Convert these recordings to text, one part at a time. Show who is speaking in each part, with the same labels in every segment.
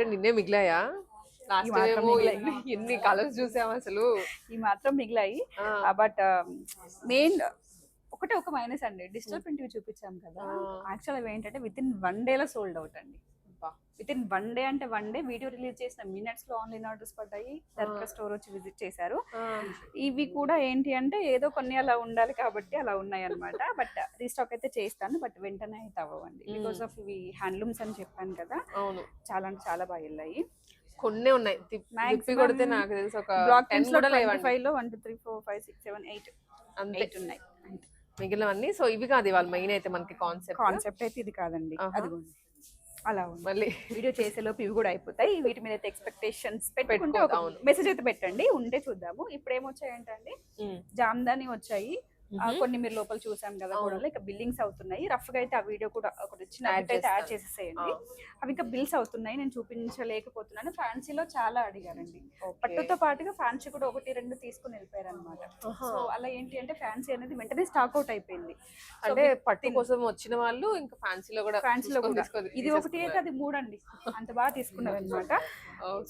Speaker 1: ఏంటంటే నిన్నే మిగిలాయా లాస్ట్ ఏమో. ఎన్ని ఎన్ని కలర్స్ చూసాం అసలు
Speaker 2: ఈ మాత్రం మిగిలాయి బట్ మెయిన్ ఒకటే ఒక మైనస్ అండి డిజిటల్ ప్రింట్ చూపించాం కదా. యాక్చువల్ అవి ఏంటంటే విత్ ఇన్ వన్ డేలో సోల్డ్ అవుట్ అండి. విత్ ఇన్ వన్ డే అంటే వన్ డే వీడియో రిలీజ్ చేసిన మినిట్స్లో ఆన్లైన్ ఆర్డర్స్ పడ్డాయి. డైరెక్ట్ స్టోర్ వచ్చి విజిట్ చేశారు. ఇవి కూడా ఏంటి అంటే ఏదో కొన్ని అలా ఉండాలి కాబట్టి అలా ఉన్నాయి అనమాట బట్ రీస్టాక్ అయితే చేస్తాను. బట్ వెంటనే అయితే అవ్వండి. బికాస్ ఆఫ్ ఇవి హ్యాండ్లూమ్స్ అని చెప్పాను కదా.
Speaker 1: అవును.
Speaker 2: చాలా అంటే చాలా బాగా వెళ్ళాయి.
Speaker 1: కొన్ని ఉన్నాయి. తిప్- తిప్పి కొడితే నాకు తెలిసి ఒక
Speaker 2: బ్లాక్
Speaker 1: టెన్ కూడా లేవండి.
Speaker 2: ఫైవ్లో one two three four five six seven eight
Speaker 1: అంతే.
Speaker 2: ఉన్నాయి.
Speaker 1: మిగిలినవన్నీ. సో ఇవి కాదు ఇవాళ మెయిన్ అయితే మనకి కాన్సెప్ట్
Speaker 2: కాన్సెప్ట్ అయితే ఇది కాదండి.
Speaker 1: ఆహా.
Speaker 2: అలా
Speaker 1: మళ్ళీ
Speaker 2: వీడియో చేసేలోపు ఇవి కూడా అయిపోతాయి. వీటి మీద అయితే ఎక్స్పెక్టేషన్స్ పెట్టుకుంటే ఒక. మెసేజ్ అయితే పెట్టండి. ఉంటే చూద్దాము. ఇప్పుడు ఏమొచ్చాయంటే
Speaker 1: ఉమ్,
Speaker 2: జామ్దాని వచ్చాయి. కొన్ని మీరు లోపల చూసాం కదా. కూడా ఇక బిల్లింగ్స్ అవుతున్నాయి. రఫ్గా అయితే ఆ వీడియో కూడా ఒకటి bit అయితే యాడ్. చేసేసేయండి. అవి ఇంకా బిల్స్ అవుతున్నాయి. నేను చూపించలేకపోతున్నాను. ఫ్యాన్సీలో చాలా అడిగారండి. పట్టుతో పాటుగా ఫ్యాన్సీ కూడా ఒకటి రెండు తీసుకుని వెళ్ళిపోయారు అనమాట. సో అలా ఏంటి అంటే ఫ్యాన్సీ అనేది వెంటనే స్టాక్ అవుట్ అయిపోయింది.
Speaker 1: అంటే పట్టు కోసం వచ్చిన వాళ్ళు ఇంకా ఫ్యాన్సీలో కూడా
Speaker 2: ఫ్యాన్సీలో కూడా. ఇది ఒకటి అయితే అది మూడు అండి అంత బాగా తీసుకున్నారు అనమాట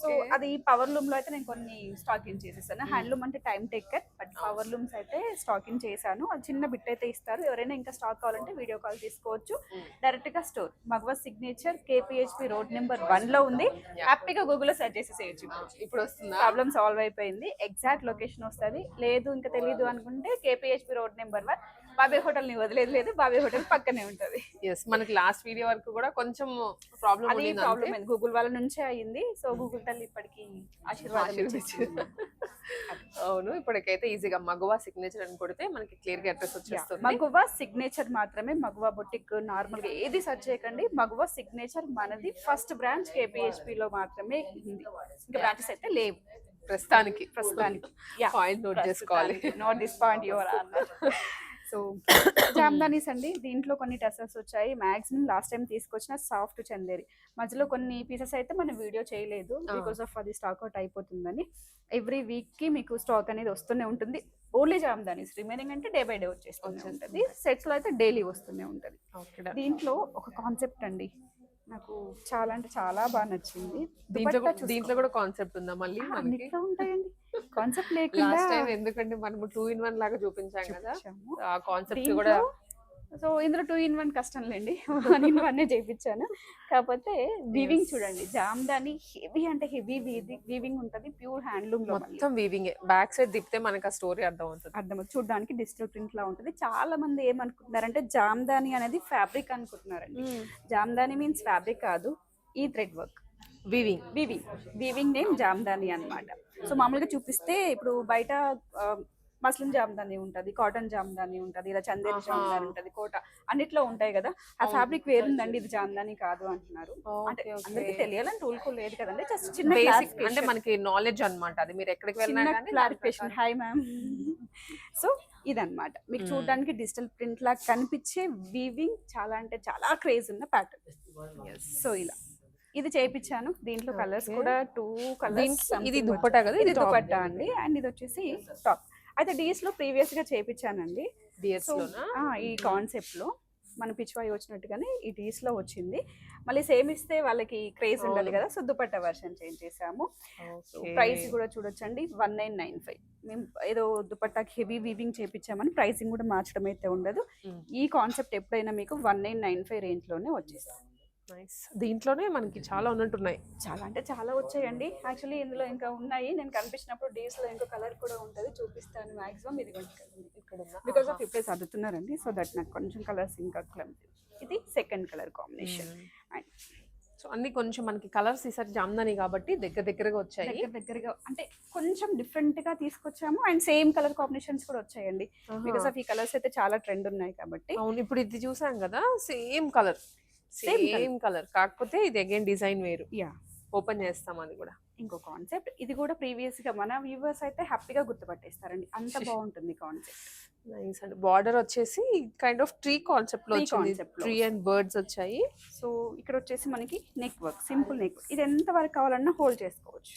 Speaker 2: సో. అది పవర్ లూమ్లో అయితే నేను కొన్ని స్టాకింగ్ చేసేసాను. హ్యాండ్లూమ్ అంటే time taker but power looms అయితే స్టాకింగ్ చేశాను అది చిన్న బిట్ అయితే ఇస్తారు. ఎవరైనా ఇంకా స్టాక్ కావాలంటే వీడియో కాల్ తీసుకోవచ్చు.
Speaker 1: Mm.
Speaker 2: డైరెక్ట్గా store. Magava signature KPHB road number వన్లో ఉంది. హ్యాపీగా గూగుల్లో సెర్చ్ చేసేసేయచ్చు.
Speaker 1: ఇప్పుడు వస్తుందా?
Speaker 2: ప్రాబ్లమ్ సాల్వ్ అయిపోయింది. ఎగ్జాక్ట్ లొకేషన్ వస్తుంది. లేదు ఇంకా తెలియదు అనుకుంటే కేపీహెచ్పి రోడ్ నెంబర్ వన్. బాబే హోటల్ని వదిలేదు లేదు బాబే హోటల్ పక్కనే ఉంటది.
Speaker 1: ఎస్ మనకి లాస్ట్ వీడియో వరకు కూడా కొంచెం ప్రాబ్లం
Speaker 2: అది ప్రాబ్లమ్ అయింది. గూగుల్ వాళ్ళ నుంచే అయింది సో గూగుల్ తల్లి ఇప్పటికి ఆశీర్వాదం.
Speaker 1: అవును ఇప్పటికైతే ఈజీగా మగవా సిగ్నేచర్ అని కొడితే మనకి క్లియర్గా అడ్రస్ వచ్చేస్తుంది.
Speaker 2: మగువ సిగ్నేచర్ మాత్రమే మగువ బొటిక్ నార్మల్గా ఏది సెర్చ్ చేయకండి. మగువ సిగ్నేచర్ మనది ఫస్ట్ బ్రాంచ్ కేపీహెచ్పి లో మాత్రమే ఉంది. ఇంకా బ్రాంచెస్ అయితే లేవు.
Speaker 1: ప్రస్తుతానికి.
Speaker 2: ప్రస్తుతానికి.
Speaker 1: పాయింట్ నోట్ చేసుకోవాలి.
Speaker 2: Not this point your so jamdanis అండి. దీంట్లో కొన్ని టెసల్స్ వచ్చాయి. మాక్సిమం లాస్ట్ టైం తీసుకొచ్చిన సాఫ్ట్ చందేరి. మధ్యలో కొన్ని పీసెస్ అయితే మనం వీడియో చేయలేదు. బికాస్ ఆఫ్ అది స్టాక్ అవుట్ అయిపోతుందని. ఎవ్రీ వీక్కి మీకు స్టాక్ అనేది వస్తూనే ఉంటుంది. ఓన్లీ జామ్దానీస్. రిమైనింగ్ అంటే డే బై డే వచ్చేస్తూనే. ఉంటుంది. సెట్స్లో అయితే డైలీ వస్తూనే ఉంటుంది. దీంట్లో ఒక కాన్సెప్ట్ అండి. నాకు చాలా అంటే చాలా బాగా నచ్చింది.
Speaker 1: దీంట్లో కూడా- దీంట్లో కూడా కాన్సెప్ట్ ఉందా మళ్ళీ
Speaker 2: అన్నిట్లో ఉంటాయండి. కాన్సెప్ట్ లేకుండా
Speaker 1: ఎందుకంటే మనము టూ ఇన్ వన్ లాగా చూపించాం కదా. ఆ కాన్సెప్ట్ కూడా
Speaker 2: సో ఇందులో టూ ఇన్ వన్ కష్టం లేండి. వన్ ఇన్ వన్ చేయించాను కాకపోతే వీవింగ్. చూడండి. జామ్దాని హెవీ అంటే హెవీ వీవింగ్ ఉంటది. Pure handloom.
Speaker 1: మొత్తం వీవింగ్ బ్యాక్ సైడ్ తిప్పితే మనకి ఆ స్టోరీ అర్థం అవుతుంది
Speaker 2: అర్థం చూడడానికి డిజిటల్ ప్రింట్ లా ఉంటుంది. చాలా మంది ఏమనుకుంటున్నారంటే జామ్దాని అనేది ఫ్యాబ్రిక్ అనుకుంటున్నారండి. జామ్దాని మీన్స్ ఫ్యాబ్రిక్ కాదు ఈ thread work
Speaker 1: weaving
Speaker 2: weaving weaving name jamdani అన్నమాట. సో మామూలుగా చూపిస్తే ఇప్పుడు బయట మస్లిం జామ్దాని ఉంటది కాటన్ జామ్దాని ఉంటది ఇలా చందేరి. జామ్దాని ఉంటది కోట అన్నిట్లో ఉంటాయి కదా. ఆ. ఫ్యాబ్రిక్ వేరుందండి ఇది జామ్దాని కాదు అంటున్నారు. అంటే అందరికి తెలియాలని రూల్ కూడా లేదు కదండి జస్ట్ చిన్న
Speaker 1: బేసిక్ అంటే. మనకి నాలెడ్జ్ అన్నమాట అది. మీరు ఎక్కడికి వెళ్ళినా
Speaker 2: క్లారిఫికేషన్ హాయ్ మ్యామ్ సో ఇదన్నమాట. మీకు. చూడడానికి డిజిటల్ ప్రింట్ లా కనిపించే వీవింగ్ చాలా అంటే చాలా క్రేజ్ ఉన్న ప్యాటర్న్. సో ఇలా. ఇది చేయించాను దీంట్లో కలర్స్. కూడా టూ కలర్స్
Speaker 1: ఇది దుప్పటా కదా?
Speaker 2: ఇది. దుపట్టా అండి. అండ్ ఇది వచ్చేసి టాప్ అయితే డీస్లో ప్రీవియస్గా చేయించానండి
Speaker 1: DS
Speaker 2: సో
Speaker 1: లోనా?
Speaker 2: ఈ కాన్సెప్ట్లో మన పిచ్చివాయి వచ్చినట్టుగానే ఈ డీస్లో వచ్చింది మళ్ళీ సేమ్ ఇస్తే వాళ్ళకి క్రేజ్
Speaker 1: అవును.
Speaker 2: కదా సో దుపట్టా వర్షన్ చేంజ్ చేసాము. ప్రైస్ కూడా చూడొచ్చండి వన్ నైన్ నైన్ ఫైవ్ మేము ఏదో దుపట్టాకి హెవీ వీవింగ్ చేపించామని ప్రైసింగ్ కూడా మార్చడం అయితే ఉండదు. ఈ కాన్సెప్ట్ ఎప్పుడైనా మీకు వన్ నైన్ నైన్ ఫైవ్
Speaker 1: రేంజ్లోనే దీంట్లోనే మనకి చాలా ఉన్నట్టున్నాయి.
Speaker 2: చాలా అంటే చాలా వచ్చాయండి. యాక్చువల్లీ ఇందులో ఇంకా ఉన్నాయి. నేను కనిపించినప్పుడు డేస్లో ఇంకో కలర్ కూడా ఉంటుంది. చూపిస్తాను మాక్సిమం ఇది
Speaker 1: ఇక్కడ
Speaker 2: బికాస్ ఆఫ్ ఇప్పుడే చదువుతున్నారండి. సో దట్ నాకు కొంచెం కలర్స్ ఇంకా. ఇది సెకండ్ కలర్ కాంబినేషన్
Speaker 1: సో అన్ని కొంచెం మనకి కలర్స్ ఈసారి జామ్దాని కాబట్టి దగ్గర దగ్గరగా వచ్చాయి.
Speaker 2: దగ్గర దగ్గరగా అంటే కొంచెం డిఫరెంట్గా తీసుకొచ్చాము. అండ్ సేమ్ కలర్ కాంబినేషన్స్ కూడా వచ్చాయండి. బికాస్ ఆఫ్ ఈ కలర్స్ అయితే చాలా ట్రెండ్ ఉన్నాయి కాబట్టి.
Speaker 1: అవును ఇప్పుడు ఇది చూసాం కదా సేమ్ కలర్. సేమ్ కలర్ కాకపోతే ఇది అగైన్ డిజైన్ వేరు.
Speaker 2: యా
Speaker 1: ఓపెన్ చేస్తాం అది కూడా.
Speaker 2: ఇంకో కాన్సెప్ట్ ఇది కూడా ప్రీవియస్గా మన వ్యూవర్స్ అయితే హ్యాపీగా గుర్తుపట్టేస్తారండి. అంత బాగుంటుంది కాన్సెప్ట్
Speaker 1: నైస్ అండి. బార్డర్ వచ్చేసి కైండ్ ఆఫ్ ట్రీ
Speaker 2: కాన్సెప్ట్లో
Speaker 1: వచ్చింది. ట్రీ అండ్ బర్డ్స్ వచ్చాయి.
Speaker 2: సో ఇక్కడ వచ్చేసి మనకి నెక్ వర్క్ సింపుల్ నెక్ ఇది ఎంత వరకు కావాలన్నా హోల్డ్ చేసుకోవచ్చు.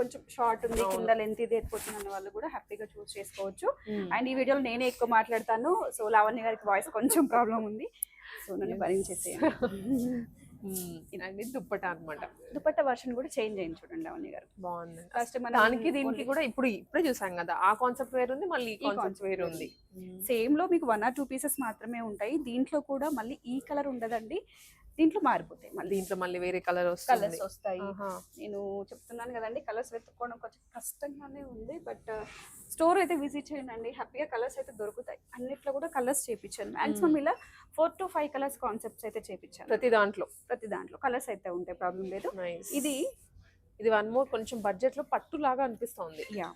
Speaker 2: కొంచెం షార్ట్ ఉంది. కింద లెంత్ ఇది ఎత్తుపోతుంది వాళ్ళు కూడా హ్యాపీగా చూస్ చేసుకోవచ్చు.
Speaker 1: Hmm.
Speaker 2: అండ్ ఈ వీడియోలో నేనే ఎక్కువ మాట్లాడతాను. సో లావణ్య గారికి వాయిస్ కొంచెం ప్రాబ్లం ఉంది. సో నన్ను. భరించేసేయండి.
Speaker 1: అండి దుప్పట అన్నమాట.
Speaker 2: దుపట్టా వర్షన్ కూడా చేంజ్ అయింది చూడండి అవని గారు.
Speaker 1: బాగుంది.
Speaker 2: ఫస్ట్ మన
Speaker 1: దానికి దీనికి కూడా ఇప్పుడు ఇప్పుడే చూసాం కదా ఆ కాన్సెప్ట్ వేరు ఉంది మళ్ళీ ఈ కాన్సెప్ట్ వేరు ఉంది.
Speaker 2: సేమ్లో మీకు వన్ ఆర్ టూ పీసెస్ మాత్రమే ఉంటాయి. దీంట్లో కూడా మళ్ళీ ఈ కలర్ ఉండదండి. దీంట్లో మారిపోతాయి మళ్ళీ.
Speaker 1: దీంట్లో మళ్ళీ వేరే కలర్
Speaker 2: కలర్స్ వస్తాయి. నేను చెప్తున్నాను కదండి కలర్స్ వెతుక్కోవడం కొంచెం కష్టంగానే ఉంది బట్ స్టోర్ అయితే విజిట్ చేయండి హ్యాపీగా కలర్స్ అయితే దొరుకుతాయి. అన్నిట్లో కూడా కలర్స్ చేపించాను. మాక్సిమం ఇలా four to five colours concepts అయితే చేపించాను.
Speaker 1: ప్రతి దాంట్లో.
Speaker 2: ప్రతి దాంట్లో కలర్స్ అయితే ఉంటాయి ప్రాబ్లం లేదు. ఇది
Speaker 1: ఇది వన్ మోర్ కొంచెం బడ్జెట్లో పట్టు లాగా అనిపిస్తోంది
Speaker 2: యా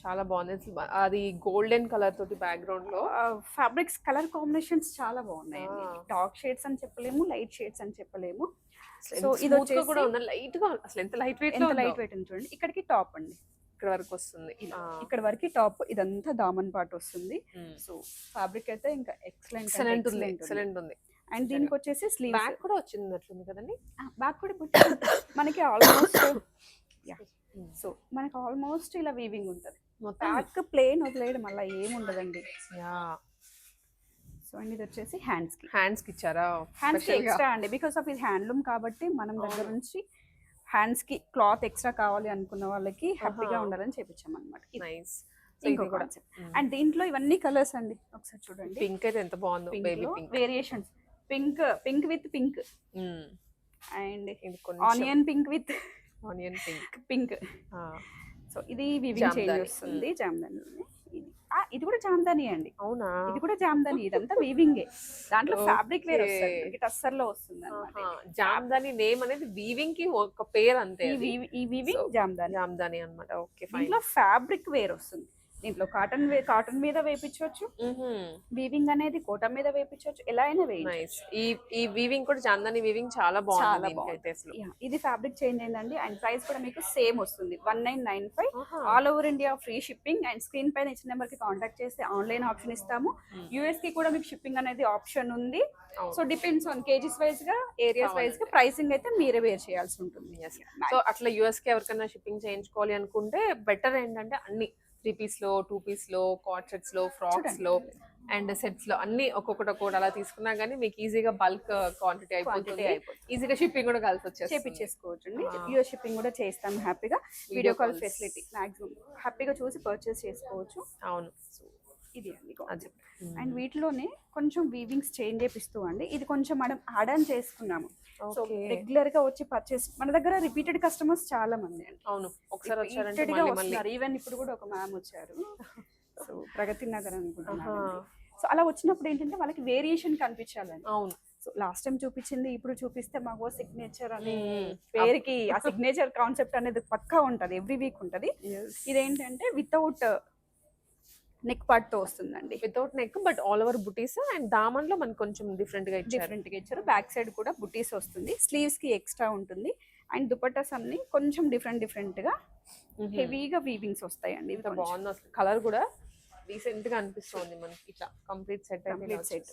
Speaker 1: చాలా బాగుంది. అది గోల్డెన్ కలర్ తోటి బ్యాక్గ్రౌండ్లో.
Speaker 2: ఫ్యాబ్రిక్స్ కలర్ కాంబినేషన్స్ చాలా బాగున్నాయి
Speaker 1: Ah.
Speaker 2: డార్క్ షేడ్స్ అని చెప్పలేము లైట్ షేడ్స్ అని చెప్పలేము.
Speaker 1: సో
Speaker 2: ఇది
Speaker 1: కూడా ఉంది? లైట్గా అసలు ఎంత లైట్ వెయిట్
Speaker 2: ఎంత లైట్ వెయిట్ చూడండి. ఇక్కడికి టాప్ అండి.
Speaker 1: ఇక్కడ వరకు వస్తుంది. ఆ,
Speaker 2: ఇక్కడ వరకు టాప్ ఇదంతా దామన్ పార్ట్ వస్తుంది. సో ఫ్యాబ్రిక్ అయితే ఇంకా ఎక్సలెంట్
Speaker 1: ఎక్సలెంట్ ఉంది ఎక్సలెంట్ ఉంది.
Speaker 2: అండ్ దీనికి వచ్చేసి స్లీవ్
Speaker 1: బ్యాక్ కూడా వచ్చినట్లుంది కదండి?
Speaker 2: బ్యాక్ కూడా మనకి ఆల్మోస్ట్. సో మనకి ఆల్మోస్ట్ ఇలా వీవింగ్ ఉంటుంది. బ్యాక్ ప్లేన్ వదిలేయడం మళ్ళీ ఏం ఉండదండి
Speaker 1: యా.
Speaker 2: సో అండ్ ఇది వచ్చేసి
Speaker 1: హ్యాండ్స్కి. హ్యాండ్స్కి ఇచ్చారా? హ్యాండ్స్కి.
Speaker 2: ఎక్స్ట్రా అండి. బికాస్ ఆఫ్ ఇది హ్యాండ్లూమ్ కాబట్టి మనం దగ్గర. నుంచి హ్యాండ్స్కి క్లాత్ ఎక్స్ట్రా కావాలి అనుకున్న వాళ్ళకి హ్యాపీగా. ఉండాలని చేపించాం అనమాట
Speaker 1: నైస్.
Speaker 2: ఇంకో కాన్సెప్ట్ అండ్ దీంట్లో ఇవన్నీ కలర్స్ అండి. ఒకసారి చూడండి.
Speaker 1: పింక్ అయితే ఎంత బాగుందో. బేబీ
Speaker 2: లో
Speaker 1: pink.
Speaker 2: Variations. Pink pink with pink. And onion pink with
Speaker 1: onion pink.
Speaker 2: Pink. So ఇది వివింగ్ చేంజ్. వస్తుంది జామ్దాని ఇది. ఆ, ఇది కూడా జామ్దాని అండి.
Speaker 1: అవునా?
Speaker 2: ఇది కూడా జామ్దాని ఇదంతా వీవింగే దాంట్లో ఫ్యాబ్రిక్ వేర్. వస్తుంది టస్సర్లో వస్తుంది అనమాట
Speaker 1: జామ్దాని నేమ్ అనేది వీవింగ్కి ఒక పేరు అంతే
Speaker 2: ఈ వీవింగ్ జామ్దాని.
Speaker 1: జామ్దాని అన్నమాట. ఓకే ఫైన్
Speaker 2: దీంట్లో ఫ్యాబ్రిక్ వేర్ వస్తుంది. దీంట్లో కాటన్ కాటన్ మీద వేపించవచ్చు. వీవింగ్ అనేది కోట మీద వేపించవచ్చు. ఎలా అయినా వేయచ్చు.
Speaker 1: ఈ ఈ వీవింగ్ కూడా జామ్దాని వీవింగ్ చాలా బాగుంది.
Speaker 2: ఇది ఫ్యాబ్రిక్ చేంజ్ అయిందండి. అండ్ ప్రైస్ కూడా మీకు సేమ్ వస్తుంది. One nine nine five. All over India free shipping and screen పైన ఇచ్చిన నెంబర్కి కాంటాక్ట్ చేస్తే ఆన్లైన్ ఆప్షన్ ఇస్తాము.
Speaker 1: Hmm.
Speaker 2: యూఎస్కి కూడా మీకు షిప్పింగ్ అనేది ఆప్షన్ ఉంది. సో డిపెండ్స్ ఆన్ కేజీస్ వైజ్గా ఏరియాస్
Speaker 1: వైజ్గా.
Speaker 2: ప్రైసింగ్ అయితే మీరే వేర్ చేయాల్సి ఉంటుంది.
Speaker 1: సో అట్లా యూఎస్కి ఎవరికైనా షిప్పింగ్ చేయించుకోవాలి అనుకుంటే బెటర్ ఏంటంటే అన్ని. త్రీ పీస్లో టూ పీస్లో కార్డ్ సెట్స్లో ఫ్రాక్స్
Speaker 2: చూడండి.
Speaker 1: లో అండ్ సెట్స్లో అన్ని ఒక్కొక్కటి ఒక్కొక్కటి అలా తీసుకున్నా గానీ మీకు ఈజీగా బల్క్ క్వాంటిటీ అయిపోతుంది. ఈజీగా షిప్పింగ్ కూడా కలిసి వచ్చేస్తుంది.
Speaker 2: చేపించేసుకోవచ్చు అండి. యూఎస్ షిప్పింగ్ కూడా చేస్తాం హ్యాపీగా. Video call. ఫెసిలిటీ మాక్సిమం హ్యాపీగా చూసి పర్చేస్ చేసుకోవచ్చు.
Speaker 1: అవును.
Speaker 2: ఇది అండి అండ్ వీటిలోనే కొంచెం వీవింగ్స్ చేంజ్ చేపిస్తూ అండి. ఇది కొంచెం మనం యాడ్ ఆన్ చేసుకున్నాము. సో. రెగ్యులర్గా వచ్చి పర్చేస్ మన దగ్గర రిపీటెడ్ కస్టమర్స్ చాలా మంది అండి.
Speaker 1: అవును. ఒకసారి
Speaker 2: గా వస్తున్నారు. ఈవెన్ ఇప్పుడు కూడా ఒక మ్యామ్ వచ్చారు. సో ప్రగతి నగర్. అనుకుంటున్నాను సో అలా వచ్చినప్పుడు ఏంటంటే వాళ్ళకి వేరియేషన్ కనిపించాలండి.
Speaker 1: అవును.
Speaker 2: సో లాస్ట్ టైం చూపించింది ఇప్పుడు చూపిస్తే మాకు సిగ్నేచర్ అనే. పేరుకి ఆ సిగ్నేచర్ కాన్సెప్ట్ అనేది పక్కా ఉంటది. ఎవ్రీ వీక్ ఉంటది. ఇదేంటంటే వితౌట్ నెక్ పార్ట్తో వస్తుందండి.
Speaker 1: Without neck but all over butis and దామన్లో మనకి కొంచెం డిఫరెంట్గా డిఫరెంట్గా ఇచ్చారు.
Speaker 2: బ్యాక్ సైడ్ కూడా బుటీస్ వస్తుంది. స్లీవ్స్కి ఎక్స్ట్రా ఉంటుంది. అండ్ దుపట్టాస్ అన్ని కొంచెం డిఫరెంట్
Speaker 1: డిఫరెంట్గా.
Speaker 2: హెవీగా వీవింగ్స్ వస్తాయండి.
Speaker 1: బాగుంది అసలు. కలర్ కూడా డీసెంట్గా అనిపిస్తుంది మనకి. ఇట్లా కంప్లీట్ సెట్
Speaker 2: కంప్లీట్ సెట్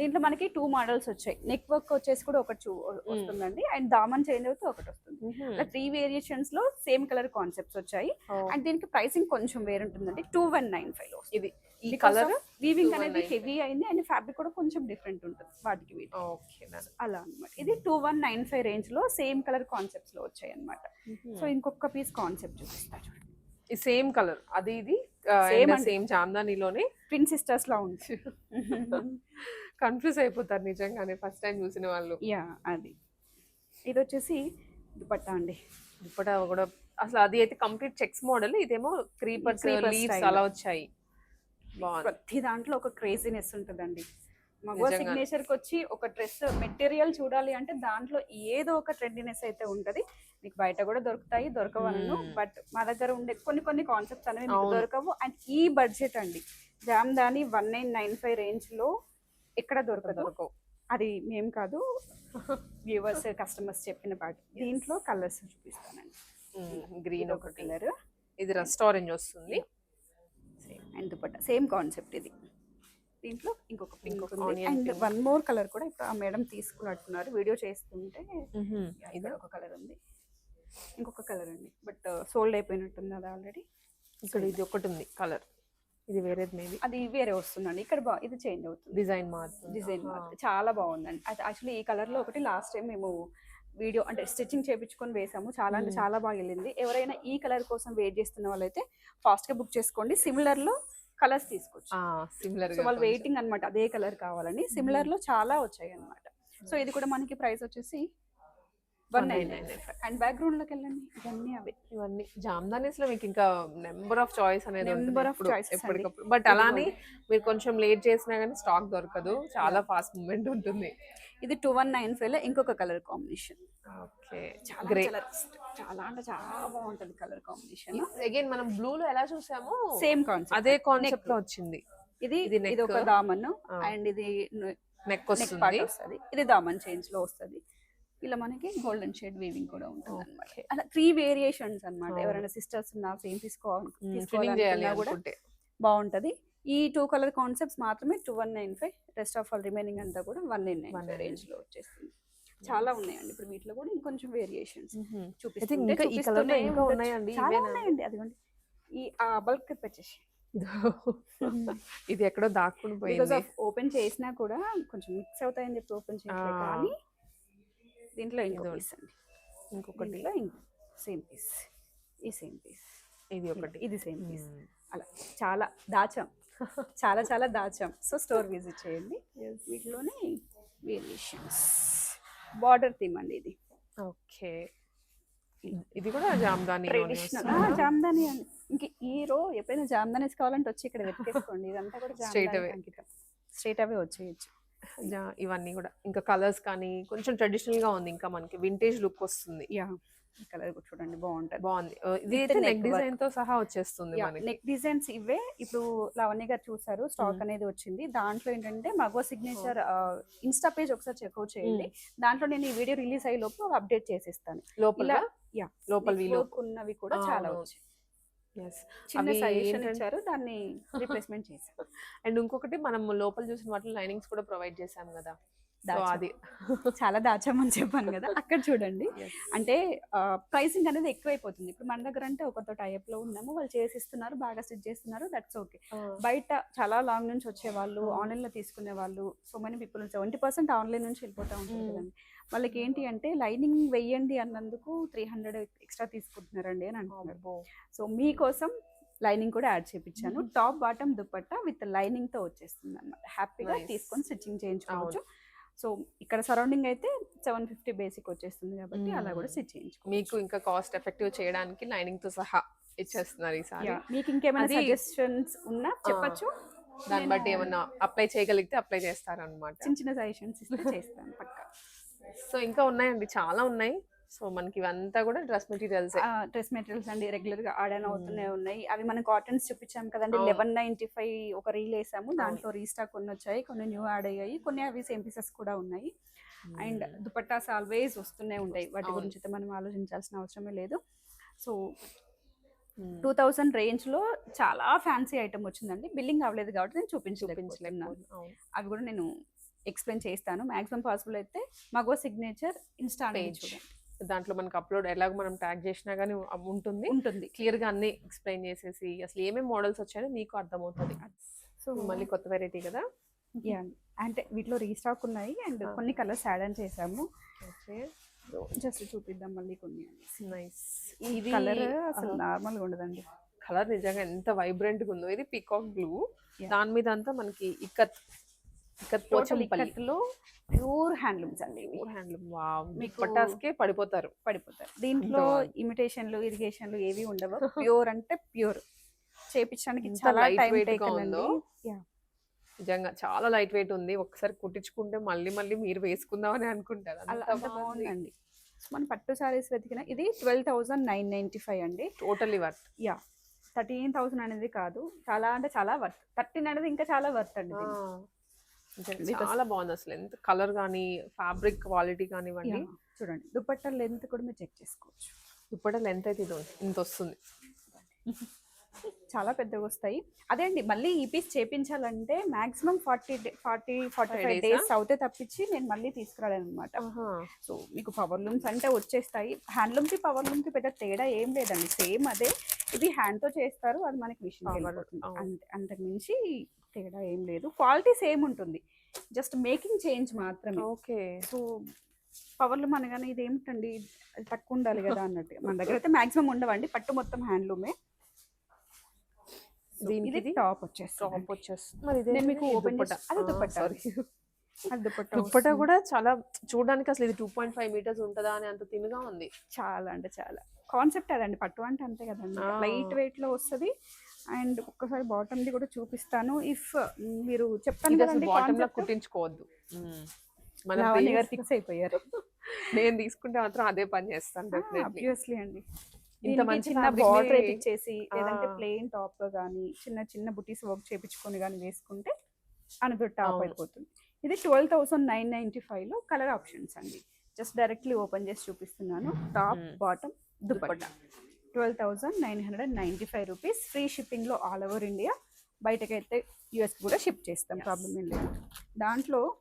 Speaker 2: దీంట్లో మనకి టూ మోడల్స్ వచ్చాయి. నెక్ వర్క్ వచ్చేసి కూడా ఒకటి చూ- వస్తుందండి. అండ్ దామన్ చేంజ్ అవుతే ఒకటి వస్తుంది. త్రీ వేరియేషన్స్లో సేమ్ కలర్ కాన్సెప్ట్స్ వచ్చాయి. అండ్ దీనికి ప్రైసింగ్ కొంచెం వేరు ఉంటుందండి టూ వన్ నైన్ ఫైవ్
Speaker 1: ఇది ఈ కలర్
Speaker 2: వీవింగ్ అనేది
Speaker 1: 2195.
Speaker 2: హెవీ అయింది అండ్ ఫ్యాబ్రిక్ కూడా కొంచెం డిఫరెంట్ ఉంటుంది వాటికి అలా అన్నమాట. ఇది టూ వన్ నైన్ ఫైవ్ రేంజ్లో సేమ్ కలర్ కాన్సెప్ట్స్లో వచ్చాయి అనమాట సో ఇంకొక పీస్ కాన్సెప్ట్ చూపిస్తా చూడండి
Speaker 1: సేమ్ కలర్ అది ఇది
Speaker 2: అండి.
Speaker 1: సేమ్ జామ్దానిలోనే?
Speaker 2: ట్విన్ సిస్టర్స్ లా ఉంది.
Speaker 1: కన్ఫ్యూజ్ అయిపోతారు నిజంగానే ఫస్ట్ టైం చూసిన వాళ్ళు.
Speaker 2: యా అది. ఇది వచ్చేసి దుపట్టా అండి.
Speaker 1: ఇప్పుడు కూడా అసలు అది అయితే కంప్లీట్ చెక్స్ మోడల్ ఇదేమో
Speaker 2: Creeper
Speaker 1: లీవ్స్. అలా వచ్చాయి.
Speaker 2: ప్రతి దాంట్లో ఒక క్రేజీనెస్ ఉంటుందండి. మగవ
Speaker 1: నిజంగా.
Speaker 2: సిగ్నేచర్కి వచ్చి ఒక డ్రెస్ మెటీరియల్ చూడాలి అంటే దాంట్లో ఏదో ఒక ట్రెండీనెస్ అయితే ఉంటది. మీకు బయట కూడా దొరుకుతాయి దొరకవలను.
Speaker 1: Hmm.
Speaker 2: బట్ మా దగ్గర ఉండే కొన్ని కొన్ని కాన్సెప్ట్స్ అనేవి మీకు. దొరకవు. అండ్ ఈ బడ్జెట్ అండి. Jamdani one nine nine five రేంజ్లో ఎక్కడ దొరకదు. అది మేం కాదు వ్యూవర్స్ కస్టమర్స్ చెప్పిన పాట దీంట్లో కలర్స్ చూపిస్తానండి.
Speaker 1: గ్రీన్
Speaker 2: ఒక కలర్
Speaker 1: ఇది రస్ట్ ఆరెంజ్ వస్తుంది.
Speaker 2: అండ్ దుపట్టా సేమ్ కాన్సెప్ట్ ఇది. దీంట్లో ఇంకొక పింక్ ఉంది. అండ్. వన్ మోర్ కలర్ కూడా ఇప్పుడు ఆ మేడం తీసుకున్నట్టున్నారు. వీడియో చేస్తుంటే
Speaker 1: ఇది
Speaker 2: ఒక కలర్ ఉంది. ఇంకొక కలర్ అండి బట్ సోల్డ్ అయిపోయినట్టుంది అది ఆల్రెడీ
Speaker 1: ఇక్కడ ఇది ఒకటి ఉంది కలర్ ఇది వేరేది మేబీ
Speaker 2: అది వేరే వస్తుందండి. ఇక్కడ బా ఇది చేంజ్ అవుతుంది.
Speaker 1: డిజైన్ మారుతుంది
Speaker 2: డిజైన్. మాత్రం చాలా బాగుందండి. అది యాక్చువల్లీ ఈ కలర్లో ఒకటి లాస్ట్ టైం మేము వీడియో అంటే స్టిచ్చింగ్ చేపించుకొని వేసాము. చాలా అంటే. చాలా బాగా వెళ్ళింది. ఎవరైనా ఈ కలర్ కోసం వెయిట్ చేస్తున్న వాళ్ళైతే ఫాస్ట్గా బుక్ చేసుకోండి. సిమిలర్లో కలర్స్ తీసుకోవచ్చు
Speaker 1: సిమిలర్
Speaker 2: సో వాళ్ళు వెయిటింగ్ అన్నమాట. అదే కలర్ కావాలని. సిమిలర్లో చాలా వచ్చాయి అన్నమాట సో ఇది కూడా మనకి ప్రైస్ వచ్చేసి వన్ నైన్ నైన్ అండ్ బ్యాక్గ్రౌండ్లోకి వెళ్ళండి ఇవన్నీ అవే.
Speaker 1: ఇవన్నీ. జామ్దానీస్లో మీకు ఇంకా నెంబర్ ఆఫ్ చాయిస్ అనేది ఎప్పుడు-
Speaker 2: choices అండి.
Speaker 1: ఎప్పటికప్పుడు. బట్ అలానే మీరు కొంచెం లేట్ చేసినా కానీ స్టాక్ దొరకదు. చాలా ఫాస్ట్ మూమెంట్ ఉంటుంది.
Speaker 2: ఇది టూ వన్ నైన్ ఫైవ్లో ఇంకొక కలర్ కాంబినేషన్.
Speaker 1: ఓకే.
Speaker 2: చాలా
Speaker 1: గ్రే.
Speaker 2: చాలా అంటే చాలా బాగుంటది కలర్ కాంబినేషన్.
Speaker 1: అగైన్ మనం బ్లూ లో ఎలా చూసామో
Speaker 2: సేమ్ కాన్సెప్ట్
Speaker 1: అదే కాన్సెప్ట్లో వచ్చింది.
Speaker 2: ఇది
Speaker 1: ఇది
Speaker 2: ఒక. దామన్. అండ్ ఇది
Speaker 1: నెక్ వస్తుంది.
Speaker 2: ఇది దామన్ చేంజ్లో వస్తుంది. ఇలా మనకి గోల్డెన్ షేడ్ వీవింగ్ కూడా ఉంటుంది అనమాట. అలా త్రీ వేరియేషన్స్ అన్నమాట.
Speaker 1: అవును.
Speaker 2: ఎవరైనా సిస్టర్స్ ఉన్నా సేమ్ తీసుకోవాలి
Speaker 1: చేయాలి
Speaker 2: తీసుకోవాలనుకున్నా కూడా బాగుంటది. ఈ టూ కలర్ కాన్సెప్ట్స్ మాత్రమే two one nine five rest of all remaining అంతా కూడా వన్ నైన్ నైన్
Speaker 1: 199.
Speaker 2: రేంజ్లో వచ్చేస్తుంది. చాలా ఉన్నాయండి. ఇప్పుడు వీటిలో కూడా ఇంకొంచెం వేరియేషన్స్
Speaker 1: ఉన్నాయండి,
Speaker 2: చాలా
Speaker 1: ఇవేనా?
Speaker 2: ఉన్నాయండి. అదిగోండి. ఈ ఆ బల్క్ వచ్చేసి
Speaker 1: ఇది ఎక్కడో దాక్కుని పోయింది.
Speaker 2: ఓపెన్ చేసినా కూడా కొంచెం మిక్స్ అవుతాయని చెప్పి ఓపెన్ చేయట్లేదు.
Speaker 1: ఆ.
Speaker 2: కానీ దీంట్లో ఇంకో. పీస్ అండి.
Speaker 1: ఇంకొకటి
Speaker 2: సేమ్ పీస్ ఈ సేమ్ పీస్
Speaker 1: ఇది ఒకటి.
Speaker 2: ఇది సేమ్ పీస్
Speaker 1: మ్మ్.
Speaker 2: అలా చాలా దాచాం. చాలా చాలా దాచాం. సో స్టోర్ విజిట్ చేయండి. వీటిలోనే వేరియేషన్స్ బార్డర్ థీమ్ అండి ఇది.
Speaker 1: ఓకే ఇది కూడా జామ్దాని
Speaker 2: ట్రెడిషనల్ జామ్దాని అండి ఇంక ఈ రో ఎప్పుడైనా జామ్దానీస్ కావాలంటే వచ్చి ఇక్కడ వెతికేసుకోండి. ఇదంతా కూడా
Speaker 1: away.
Speaker 2: అంకితం. స్ట్రైట్ అవే వచ్చేయచ్చు.
Speaker 1: ఇవన్నీ కూడా. ఇంకా కలర్స్ కానీ కొంచెం ట్రెడిషనల్గా ఉంది ఇంకా మనకి. వింటేజ్ లుక్ వస్తుంది.
Speaker 2: యా కలర్ కూడా చూడండి బాగుంటది.
Speaker 1: బాగుంది. ఇది అయితే నెక్ డిజైన్తో సహా వచ్చేస్తుంది
Speaker 2: నెక్ డిజైన్స్ ఇవే. ఇప్పుడు లవణ్య గారు చూసారు స్టాక్ అనేది వచ్చింది. దాంట్లో ఏంటంటే మగో సిగ్నేచర్ ఇన్స్టా పేజ్ ఒకసారి చెక్అవుట్ చేయండి. దాంట్లో నేను ఈ వీడియో రిలీజ్ అయ్యే లోపు అప్డేట్ చేసేస్తాను.
Speaker 1: లోపల?
Speaker 2: యా
Speaker 1: లోపల
Speaker 2: ఉన్నవి కూడా చాలా. వచ్చాయి. చిన్న
Speaker 1: అవి
Speaker 2: సజెషన్
Speaker 1: ఏంటంటే-
Speaker 2: ఇచ్చారు దాన్ని రిప్లేస్మెంట్ చేశారు
Speaker 1: అండ్ ఇంకొకటి మనం లోపల చూసిన వాటిలో లైనింగ్స్ కూడా ప్రొవైడ్ చేసాం కదా. అది
Speaker 2: చాలా దాచామని చెప్పాను కదా అక్కడ చూడండి. అంటే ప్రైసింగ్ అనేది ఎక్కువైపోతుంది ఇప్పుడు మన దగ్గర అంటే ఒకరితో టైప్లో ఉన్నాము వాళ్ళు చేసిస్తున్నారు బాగా స్టిచ్ చేస్తున్నారు దట్స్ ఓకే బయట చాలా లాంగ్ నుంచి వచ్చే వాళ్ళు. ఆన్లైన్లో తీసుకునే వాళ్ళు so many people seventy percent online నుంచి వెళ్ళిపోతా
Speaker 1: Mm.
Speaker 2: కదండి వాళ్ళకి ఏంటి అంటే లైనింగ్ వెయ్యండి అన్నందుకు త్రీ హండ్రెడ్ ఎక్స్ట్రా తీసుకుంటున్నారండి అని అంటున్నారు. సో మీకోసం లైనింగ్ కూడా యాడ్ చేపించాను
Speaker 1: Mhm.
Speaker 2: Top bottom dupatta with లైనింగ్తో వచ్చేస్తుంది అనమాట హ్యాపీగా. తీసుకొని స్టిచ్చింగ్ చేయించుకోవచ్చు సో ఇక్కడ సరౌండింగ్ అయితే సెవెన్ ఫిఫ్టీ బేసిక్ వచ్చేస్తుంది కాబట్టి అలా కూడా. స్టిచ్ చేయించుకోవచ్చు
Speaker 1: మీకు ఇంకా కాస్ట్ ఎఫెక్టివ్ చేయడానికి లైనింగ్తో సహా ఇచ్చేస్తున్నారు ఈసారి.
Speaker 2: మీకు ఇంకేమైనా సజెషన్స్ ఉన్నా చెప్పచ్చు
Speaker 1: దాన్ని
Speaker 2: నేను
Speaker 1: బట్టి ఏమన్నా అప్లై చేయగలిగితే అప్లై చేస్తారనమాట
Speaker 2: చిన్న చిన్న సజెషన్స్ ఇస్తే చేస్తాను పక్కా
Speaker 1: సో ఇంకా ఉన్నాయండి చాలా ఉన్నాయి. సో మనకి ఇవంతా కూడా డ్రెస్ మెటీరియల్స్
Speaker 2: డ్రెస్ మెటీరియల్స్ అండి రెగ్యులర్గా ఆడన్ అవుతూనే ఉన్నాయి. అవి మనం కాటన్స్ చూపించాం కదండి. లెవెన్ నైన్టీ ఫైవ్ ఒక రీల్ వేసాము. దాంట్లో రీస్టాక్ కొన్ని వచ్చాయి కొన్ని న్యూ యాడ్ అయ్యాయి. కొన్ని అవి సేమ్ పీసెస్ కూడా ఉన్నాయి. అండ్ దుపట్టాస్ ఆల్వేస్ వస్తూనే ఉంటాయి. వాటి. గురించి అయితే మనం ఆలోచించాల్సిన అవసరమే లేదు. సో టూ థౌసండ్ రేంజ్లో చాలా ఫ్యాన్సీ ఐటమ్ వచ్చిందండి. బిల్లింగ్ అవ్వలేదు కాబట్టి నేను చూపించలేకపోతున్నాను.
Speaker 1: అవును.
Speaker 2: అవి కూడా నేను ఎక్స్ప్లెయిన్ చేస్తాను. మాక్సిమం పాసిబుల్ అయితే మగో సిగ్నేచర్ ఇన్స్టా
Speaker 1: పేజ్ దాంట్లో మనకి అప్లోడ్ ఎలాగ మనం ట్యాగ్ చేసినా కానీ ఉంటుంది.
Speaker 2: ఉంటుంది.
Speaker 1: క్లియర్గా అన్ని ఎక్స్ప్లెయిన్ చేసేసి అసలు ఏమేమి మోడల్స్ వచ్చాయో మీకు అర్థమవుతుంది.
Speaker 2: సో
Speaker 1: మళ్ళీ కొత్త వెరైటీ కదా?
Speaker 2: అంటే వీటిలో రీస్టాక్ ఉన్నాయి అండ్
Speaker 1: Ah.
Speaker 2: కొన్ని కలర్స్ యాడ్ ఆన్ చేసాము
Speaker 1: ఓకే
Speaker 2: జస్ట్ చూపిద్దాం మళ్ళీ కొన్ని
Speaker 1: నైస్ ఇది
Speaker 2: కలర్ అసలు నార్మల్గా ఉండదండి.
Speaker 1: కలర్ నిజంగా ఎంత వైబ్రెంట్గా ఉందో. ఇది పీకాక్ బ్లూ. దాని మీద అంతా మనకి ఇక్కత్
Speaker 2: ఇక్కత్లో ప్యూర్ హ్యాండ్లూమ్స్ అండి ఇవి.
Speaker 1: హ్యాండ్లూమ్. వావ్.
Speaker 2: మీకు-
Speaker 1: పటాస్కే పడిపోతారు.
Speaker 2: పడిపోతాయి దీంట్లో. ఇమిటేషన్లు ఇరిగేషన్లు ఏవి ఉండవు. ప్యూర్ అంటే ప్యూర్. చేపించడానికి చాలా టైం Yeah.
Speaker 1: నిజంగా చాలా లైట్ వెయిట్ ఉంది. ఒకసారి కుట్టించుకుంటే మళ్ళీ మళ్ళీ మీరు వేసుకుందామని అనుకుంటారు.
Speaker 2: అలా బాగుందండి. మన పట్టు సారీస్ వెతికిన ఇది twelve thousand nine ninety five అండి.
Speaker 1: Totally worth.
Speaker 2: Yeah. Thirteen thousand అనేది కాదు. చాలా అంటే చాలా వర్త్. థర్టీన్ అనేది ఇంకా చాలా వర్త్ అండి
Speaker 1: చాలా బాగుంది అసలు ఎంత కలర్ కానీ ఫ్యాబ్రిక్ క్వాలిటీ కానివ్వండి.
Speaker 2: చూడండి దుపట్టా లెంత్ కూడా మీరు చెక్ చేసుకోవచ్చు
Speaker 1: ఇప్పుడు లెంత్ అయితే ఇది ఉంది. ఇంత వస్తుంది
Speaker 2: చాలా పెద్దగా వస్తాయి అదే అండి మళ్ళీ ఈ piece చేపించాలంటే maximum forty forty forty five? Days అవుతే తప్పించి నేను మళ్ళీ తీసుకురాలేను అనమాట సో మీకు పవర్ లూమ్స్ అంటే వచ్చేస్తాయి హ్యాండ్లూమ్కి పవర్ లూమ్కి పెద్ద తేడా ఏం లేదండి సేమ్ అదే ఇది హ్యాండ్తో చేస్తారు అది మనకి మిషన్. అంతే అంతకు మించి తేడా ఏం లేదు. క్వాలిటీ సేమ్ ఉంటుంది. జస్ట్ మేకింగ్ చేంజ్ మాత్రమే.
Speaker 1: ఓకే.
Speaker 2: సో పవర్లు మనగానే ఇది ఏమిటండి అది తక్కువ ఉండాలి కదా అన్నట్టు. మన దగ్గర అయితే మాక్సిమం ఉండవండి. పట్టు మొత్తం హ్యాండ్లూమే.
Speaker 1: దీనికి
Speaker 2: టాప్ వచ్చేస్తుంది.
Speaker 1: టాప్ వచ్చేస్తుంది. మరి
Speaker 2: మీకు చేసి- అది దుపట్టా.
Speaker 1: సారీ
Speaker 2: అది దుపట్టా
Speaker 1: దుప్పటా
Speaker 2: వస్తుంది.
Speaker 1: కూడా చాలా చూడడానికి అసలు ఇది టూ పాయింట్ ఫైవ్ మీటర్స్ ఉంటుందా అని అంత తినుగా ఉంది.
Speaker 2: చాలా అంటే చాలా. కాన్సెప్ట్ అదండి. పట్టు అంటే అంతే కదండి. లైట్ వెయిట్లో వస్తుంది. అండ్ ఒక్కసారి బాటమ్ ది కూడా చూపిస్తాను ఇఫ్ మీరు చెప్తాను కదండి బాటమ్లో.
Speaker 1: కుట్టించుకోవద్దు. మన
Speaker 2: ఫిక్స్ అయిపోయారు
Speaker 1: నేను తీసుకుంటే మాత్రం అదే పని చేస్తాను
Speaker 2: అబ్వియస్లీ అండి
Speaker 1: ఇంత మంచి
Speaker 2: చిన్న బార్డర్ వేపించేసి లేదంటే. ప్లెయిన్ టాప్గా కానీ చిన్న చిన్న బుటీస్ వర్క్ చేపించుకొని కానీ వేసుకుంటే అనదర్ టాప్. అయిపోతుంది ఇది ట్వెల్వ్ థౌసండ్ నైన్ నైన్టీ ఫైవ్లో కలర్ ఆప్షన్స్ అండి జస్ట్ డైరెక్ట్లీ ఓపెన్ చేసి చూపిస్తున్నాను top. Bottom dupatta. Twelve thousand nine hundred ninety five rupees free షిప్పింగ్లో ఆల్ ఓవర్ ఇండియా. బయటకైతే యూఎస్ కూడా షిప్ చేస్తాం. ప్రాబ్లం ఏం లేదు. దాంట్లో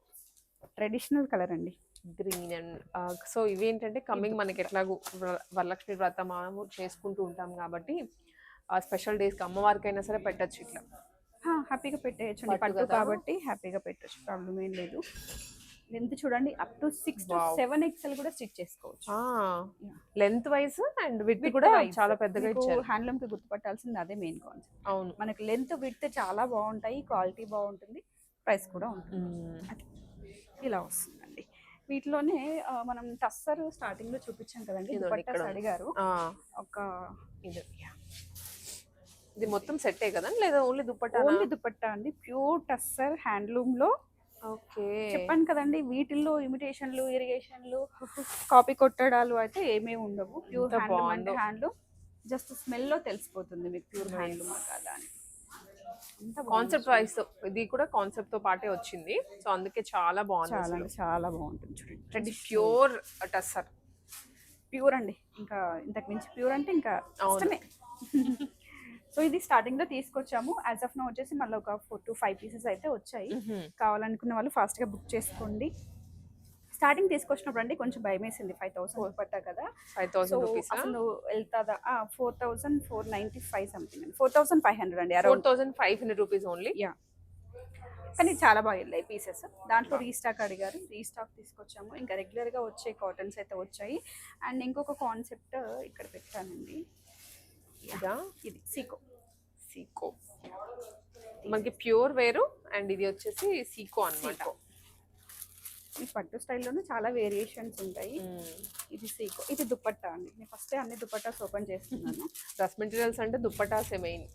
Speaker 2: ట్రెడిషనల్ కలర్ అండి.
Speaker 1: గ్రీన్ అండ్ సో ఇవేంటంటే కమింగ్ మనకి ఎట్లాగో వర- వరలక్ష్మి వ్రతం మనము చేసుకుంటూ ఉంటాం కాబట్టి ఆ స్పెషల్ డేస్కి అమ్మవారికైనా సరే పెట్టచ్చు ఇట్లా.
Speaker 2: హ్యాపీగా పెట్టేయచ్చు
Speaker 1: పట్టు?
Speaker 2: కాబట్టి హ్యాపీగా పెట్టచ్చు ప్రాబ్లం ఏం లేదు. లెంత్ చూడండి up to six to. Seven XL కూడా స్టిచ్ చేసుకోవచ్చు.
Speaker 1: లెంత్ వైజ్ అండ్ విత్ కూడా. చాలా పెద్దగా ఇచ్చారు.
Speaker 2: హ్యాండ్లూమ్కి గుర్తుపట్టాల్సింది అదే మెయిన్ కాన్సెప్ట్
Speaker 1: అవును.
Speaker 2: మనకి లెంత్ విడ్త్ చాలా బాగుంటాయి క్వాలిటీ బాగుంటుంది ప్రైస్ కూడా ఉంటుంది.
Speaker 1: మ్మ్.
Speaker 2: ఇలా వస్తుందండి. వీటిలోనే మనం టస్సర్ స్టార్టింగ్లో చూపించాం కదండి. అడిగారు. ఒక
Speaker 1: ఇది. ఇది మొత్తం సెట్టే కదా లేదా ఓన్లీ దుప్పట్టా
Speaker 2: ఓన్లీ దుపట్టా అండి. ప్యూర్ టస్సర్ హ్యాండ్లూమ్లో
Speaker 1: ఓకే.
Speaker 2: చెప్పాను కదండి వీటిల్లో ఇమిటేషన్లు ఇరిగేషన్లు కాపీ కొట్టడాలు అయితే ఏమీ ఉండవు. ప్యూర్
Speaker 1: ఎంత
Speaker 2: హ్యాండ్లూమ్ అంటే
Speaker 1: బాగుందో.
Speaker 2: హ్యాండ్లూమ్ జస్ట్ స్మెల్లో తెలిసిపోతుంది మీకు ప్యూర్ హ్యాండ్లూమ్ కదా అని.
Speaker 1: కాన్సెప్ట్. వైస్ ఇది కూడా కాన్సెప్ట్తో పాటే వచ్చింది. సో అందుకే చాలా బాగుంది
Speaker 2: చాలా అంటే చాలా బాగుంటుంది చూడండి.
Speaker 1: ప్యూర్ టస్సర్.
Speaker 2: ప్యూర్ అండి. ఇంకా ఇంతకు మించి ప్యూర్ అంటే ఇంకా
Speaker 1: అవును.
Speaker 2: సో ఇది స్టార్టింగ్లో తీసుకొచ్చాము. యాజ్ ఆఫ్ నో వచ్చేసి మళ్ళీ ఒక ఫోర్ టు ఫైవ్ పీసెస్ అయితే వచ్చాయి. కావాలనుకున్న వాళ్ళు ఫాస్ట్గా బుక్ చేసుకోండి. స్టార్టింగ్ తీసుకొచ్చినప్పుడు అండి కొంచెం భయం వేసింది. ఫైవ్ థౌసండ్ పట్టా కదా.
Speaker 1: ఫైవ్ థౌసండ్ రూపీస్
Speaker 2: అసలు వెళ్తాదా? Four thousand four ninety five something అండి. ఫోర్ థౌసండ్ ఫైవ్ హండ్రెడ్ అండి
Speaker 1: four thousand five hundred rupees only
Speaker 2: yeah కానీ చాలా బాగా వెళ్ళాయి పీసెస్ దాంట్లో రీస్టాక్ అడిగారు. రీస్టాక్ తీసుకొచ్చాము. ఇంకా రెగ్యులర్గా వచ్చే కాటన్స్ అయితే వచ్చాయి. అండ్ ఇంకొక కాన్సెప్ట్ ఇక్కడ పెట్టానండి.
Speaker 1: ఇదా?
Speaker 2: ఇది. సీకో
Speaker 1: సీకో మనకి ప్యూర్ వేరు అండ్ ఇది వచ్చేసి సీకో అన్నమాట.
Speaker 2: ఈ పట్టు స్టైల్లోనే చాలా వేరియేషన్స్ ఉంటాయి. ఇది సీకో ఇది దుపట్టా అండి. నేను ఫస్ట్ అన్ని దుపట్టాస్ ఓపెన్ చేస్తున్నాను.
Speaker 1: డ్రెస్ మెటీరియల్స్ అంటే దుప్పటాసే మెయిన్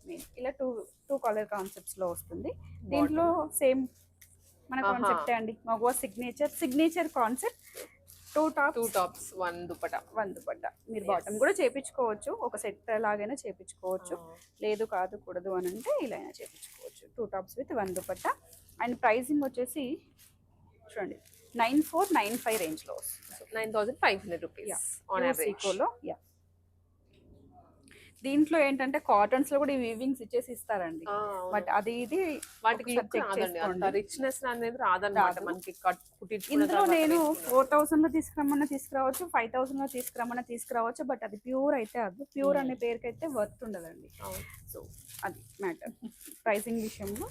Speaker 2: ఇలా టూ టూ కలర్ కాన్సెప్ట్స్లో వస్తుంది. దీంట్లో సేమ్ మన. కాన్సెప్ట్ అండి? Maguva signature signature concept two top
Speaker 1: two tops one dupatta
Speaker 2: one dupatta మీరు. బాటమ్ కూడా చేపించుకోవచ్చు. ఒక సెట్ లాగైనా చేపించుకోవచ్చు. లేదు కాదు కూడదు అని అంటే ఇలా అయినా చేపించుకోవచ్చు. Two tops with one dupatta and pricing వచ్చేసి చూడండి నైన్ ఫోర్ నైన్ ఫైవ్ రేంజ్లో వస్తుంది.
Speaker 1: Nine thousand five hundred rupees. On average
Speaker 2: yeah. దీంట్లో ఏంటంటే కాటన్స్లో కూడా ఈ వీవింగ్స్ ఇచ్చేసి ఇస్తారండి. బట్ అది ఇది
Speaker 1: వాటికి. రిచ్నెస్ అనేది రాదన్నమాట
Speaker 2: రాదు.
Speaker 1: మనకి
Speaker 2: ఇందులో నేను ఫోర్ థౌసండ్లో తీసుకురమ్మన్నా తీసుకురావచ్చు ఫైవ్ థౌసండ్లో తీసుకురమ్మన్నా తీసుకురావచ్చు బట్ అది ప్యూర్ అయితే అది ప్యూర్
Speaker 1: Hmm.
Speaker 2: అనే పేరుకి అయితే వర్త్ ఉండదండి. సో అది మ్యాటర్ ప్రైసింగ్ విషయంలో.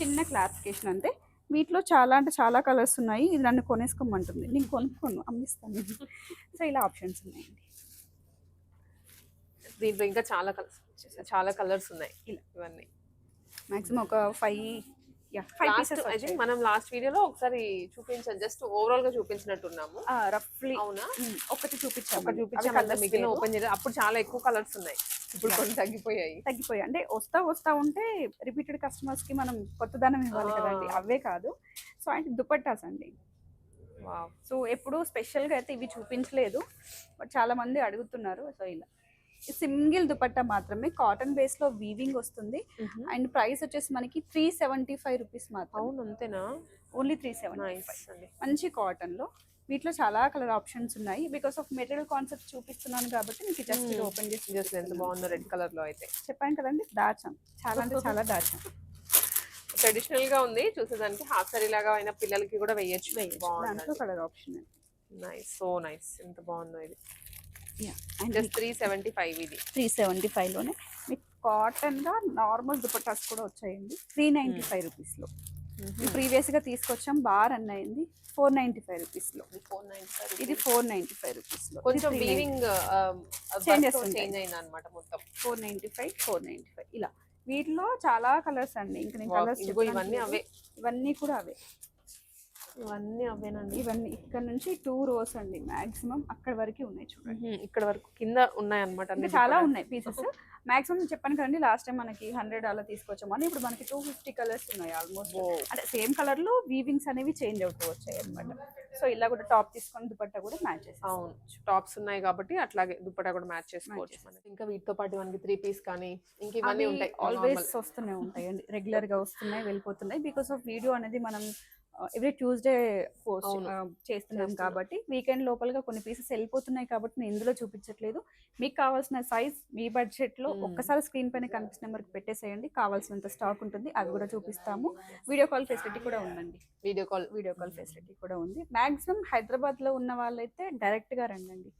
Speaker 2: చిన్న క్లారిఫికేషన్ అంతే. వీటిలో చాలా అంటే చాలా కలర్స్ ఉన్నాయి. ఇది నన్ను కొనేసుకోమంటుంది. నేను కొనుక్కోను అమ్మిస్తాను. సో ఇలా ఆప్షన్స్ ఉన్నాయండి.
Speaker 1: దీంట్లో ఇంకా చాలా కలర్స్ చాలా కలర్స్ ఉన్నాయి.
Speaker 2: ఇలా.
Speaker 1: ఇవన్నీ.
Speaker 2: మాక్సిమం ఒక ఫైవ్
Speaker 1: లాస్ట్ మనం లాస్ట్ వీడియోలో ఒకసారి చూపించాం జస్ట్ ఓవరాల్గా చూపించినట్టున్నాము.
Speaker 2: రఫ్లీ
Speaker 1: అవునా?
Speaker 2: ఒకటి చూపించాము.
Speaker 1: ఒకటి చూపించాం మిగిలిన ఓపెన్ చేయలేదు. అప్పుడు చాలా ఎక్కువ కలర్స్ ఉన్నాయి. ఇప్పుడు కొన్ని తగ్గిపోయాయి.
Speaker 2: తగ్గిపోయాయి. అంటే వస్తా వస్తా ఉంటే రిపీటెడ్ కస్టమర్స్కి మనం కొత్తదనం ఇవ్వాలి. కదండి అవే కాదు. సో అంటే దుపట్టాస్ అండి.
Speaker 1: వావ్.
Speaker 2: సో ఎప్పుడు స్పెషల్గా అయితే ఇవి చూపించలేదు. బట్ చాలా మంది అడుగుతున్నారు. సో ఇలా. సింగిల్ దుపట్టా మాత్రమే కాటన్ బేస్లో వీవింగ్ వస్తుంది అండ్ ప్రైస్ వచ్చేసి మనకి త్రీ సెవెంటీ ఫైవ్ రూపీస్ మాత్రం
Speaker 1: అంతేనా?
Speaker 2: ఓన్లీ త్రీ సెవెంటీ మంచి కాటన్లో వీటిలో చాలా కలర్ ఆప్షన్స్ ఉన్నాయి. బికాస్ ఆఫ్ మెటీరియల్ కాన్సెప్ట్ చూపిస్తున్నాను కాబట్టి మీకు జస్ట్. ఓపెన్ చేసి
Speaker 1: జస్ట్ ఎంత బాగుందో రెడ్ కలర్లో అయితే.
Speaker 2: చెప్పాను కదండి దాచాం. చాలా అంటే చాలా దాచాం.
Speaker 1: ట్రెడిషనల్గా ఉంది. చూసేదానికి హాఫ్ సారీ లాగా అయిన పిల్లలకి కూడా వేయచ్చు.
Speaker 2: Colour option
Speaker 1: nice so nice ఎంత బాగుందో ఇది. జస్ట్ త్రీ సెవెంటీ ఫైవ్ ఇది.
Speaker 2: త్రీ సెవెంటీ ఫైవ్లోనే మీకు కాటన్గా నార్మల్ దుపట్టాస్ కూడా వచ్చాయండి. త్రీ నైంటీ ఫైవ్ రూపీస్లో ప్రీవియస్గా తీసుకొచ్చాం బార్ రన్ అయింది ఫోర్ నైంటీ ఫైవ్ రూపీస్లో ఇది ఫోర్ నైంటీ ఫైవ్ రూపీస్లో
Speaker 1: కొంచెం వీవింగ్
Speaker 2: Changes ఉంటాయి.
Speaker 1: చేంజ్ అయింది అనమాట మొత్తం.
Speaker 2: Four ninety five four ninety five ఇలా. వీటిలో చాలా కలర్స్ అండి. ఇంకా నేను కలర్స్
Speaker 1: ఇవన్నీ అవే.
Speaker 2: ఇవన్నీ కూడా అవే.
Speaker 1: ఇవన్నీ అవేనండి.
Speaker 2: ఇవన్నీ ఇక్కడ నుంచి టూ రోస్ అండి మాక్సిమం అక్కడ వరకు ఉన్నాయి చూడండి.
Speaker 1: ఇక్కడ వరకు కింద ఉన్నాయి అనమాట
Speaker 2: చాలా ఉన్నాయి పీసెస్. మాక్సిమం చెప్పాను కదండి లాస్ట్ టైం మనకి హండ్రెడ్ అలా తీసుకొచ్చాము అని. ఇప్పుడు మనకి టూ ఫిఫ్టీ కలర్స్ ఉన్నాయి ఆల్మోస్ట్ అంటే సేమ్ కలర్లో వీవింగ్స్ అనేవి చేంజ్ అవుతూ వచ్చాయి అనమాట సో ఇలా కూడా టాప్ తీసుకొని దుపట్టా కూడా మ్యాచ్ చేస్తాం
Speaker 1: అవును. టాప్స్ ఉన్నాయి కాబట్టి అట్లాగే దుప్పటా కూడా మ్యాచ్ చేసుకోవచ్చు మనకి. ఇంకా వీటితో పాటు మనకి త్రీ పీస్ కానీ ఇంక ఇవన్నీ ఉంటాయి.
Speaker 2: ఆల్వేస్ వస్తూనే ఉంటాయండి. రెగ్యులర్గా వస్తున్నాయి వెళ్ళిపోతున్నాయి. బికాస్ ఆఫ్ వీడియో అనేది మనం ఎవ్రీ ట్యూస్డే పోస్ట్. చేస్తున్నాం. కాబట్టి వీకెండ్ లోపలగా కొన్ని పీసెస్ వెళ్ళిపోతున్నాయి కాబట్టి నేను ఇందులో చూపించట్లేదు. మీకు కావాల్సిన సైజ్ మీ బడ్జెట్లో
Speaker 1: మ్మ్.
Speaker 2: ఒక్కసారి స్క్రీన్ పైన కనిపిస్తున్న నెంబర్కి పెట్టేసేయండి. కావాల్సినంత స్టాక్ ఉంటుంది. అది కూడా చూపిస్తాము. వీడియో కాల్ ఫెసిలిటీ కూడా ఉందండి.
Speaker 1: Video call.
Speaker 2: Video call facility కూడా ఉంది. మాక్సిమం హైదరాబాద్లో ఉన్న వాళ్ళైతే డైరెక్ట్గా రండి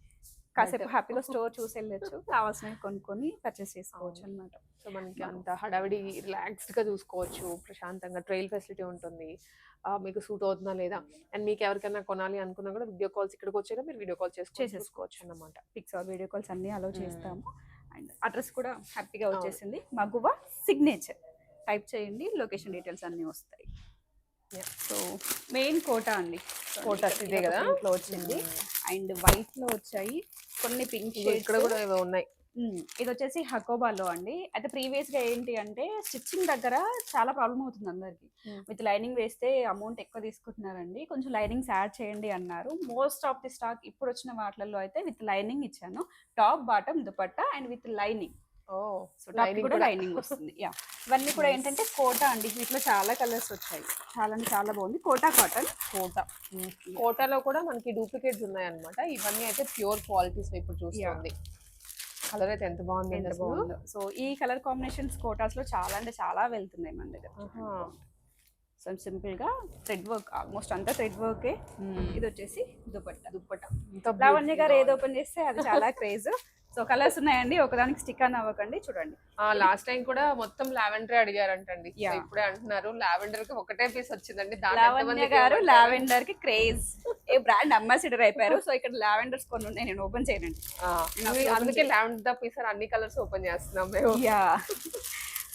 Speaker 2: కాసేపు. హ్యాపీగా స్టోర్ చూసి వెళ్ళొచ్చు కావాల్సినవి కొనుక్కొని పర్చేస్ చేసుకోవచ్చు. అనమాట
Speaker 1: సో మనకి అంత హడావిడి రిలాక్స్డ్గా చూసుకోవచ్చు ప్రశాంతంగా ట్రైల్ ఫెసిలిటీ ఉంటుంది మీకు సూట్ అవుతుందా లేదా అండ్ మీకు ఎవరికైనా కొనాలి అనుకున్నా కూడా వీడియో కాల్స్ ఇక్కడికి వచ్చాక మీరు వీడియో కాల్
Speaker 2: చేసేసుకోవచ్చు.
Speaker 1: చేసుకోవచ్చు అన్నమాట
Speaker 2: పిక్స్ ఆర్ వీడియో కాల్స్ అన్ని అలౌ. చేస్తాము అండ్ అడ్రస్ కూడా హ్యాపీగా. వచ్చేసింది మగువ సిగ్నేచర్ టైప్ చేయండి లొకేషన్ డీటెయిల్స్ అన్ని వస్తాయి. సో మెయిన్ కోటా అండి
Speaker 1: కోటాస్ ఇదే కదా?
Speaker 2: లో వచ్చింది అండ్ వైట్లో వచ్చాయి కొన్ని పింక్
Speaker 1: ఇక్కడ కూడా ఏవో ఉన్నాయి.
Speaker 2: ఇది వచ్చేసి హకోబాలో అండి. అయితే ప్రీవియస్గా ఏంటి అంటే స్టిచ్చింగ్ దగ్గర చాలా ప్రాబ్లం అవుతుంది అందరికి. విత్ లైనింగ్ వేస్తే అమౌంట్ ఎక్కువ తీసుకుంటున్నారండి. కొంచెం లైనింగ్స్ యాడ్ చేయండి అన్నారు. మోస్ట్ ఆఫ్ ది స్టాక్ ఇప్పుడు వచ్చిన వాటిలలో అయితే విత్ లైనింగ్ ఇచ్చాను. Top bottom dupatta and with lining. So top కూడా లైనింగ్ వస్తుంది. యా. ఇవన్నీ కూడా ఏంటంటే కోటా అండి. వీటిలో చాలా కలర్స్ వచ్చాయి. చాలా అంటే చాలా బాగుంది. కోటా కాటన్.
Speaker 1: కోటా. కోటాలో కూడా మనకి డూప్లికేట్స్ ఉన్నాయి అన్నమాట ఇవన్నీ అయితే ప్యూర్ క్వాలిటీస్ ఇప్పుడు చూస్తుంది. కలర్ అయితే ఎంత బాగుంది
Speaker 2: బాగుందో. సో ఈ కలర్ కాంబినేషన్స్ కోటాస్లో చాలా అంటే చాలా వెళ్తున్నాయి మన దగ్గర. సో సింపుల్గా థ్రెడ్ వర్క్ ఆల్మోస్ట్ అంతా థ్రెడ్ వర్కే ఇది వచ్చేసి దుపట్టా.
Speaker 1: దుప్పటా
Speaker 2: లావణ్య గారు ఏది ఓపెన్ చేస్తే అది చాలా క్రేజ్ సో కలర్స్ ఉన్నాయండి ఒకదానికి స్టిక్ అని అవ్వకండి చూడండి.
Speaker 1: లాస్ట్ టైం కూడా మొత్తం లావెండర్ అడిగారంటండి. ఇప్పుడే అంటున్నారు లావెండర్కి ఒకటే పీస్ వచ్చిందండి
Speaker 2: లావణ్య గారు? లావెండర్కి క్రేజ్ ఏ బ్రాండ్ అంబాసిడర్ అయిపోయారు. సో ఇక్కడ లావెండర్స్ కొన్ని ఉన్నాయి నేను ఓపెన్ చేయనండి.
Speaker 1: అందుకే లావెండర్ పీస్ అన్ని కలర్స్ ఓపెన్ చేస్తున్నాం మేము.
Speaker 2: యా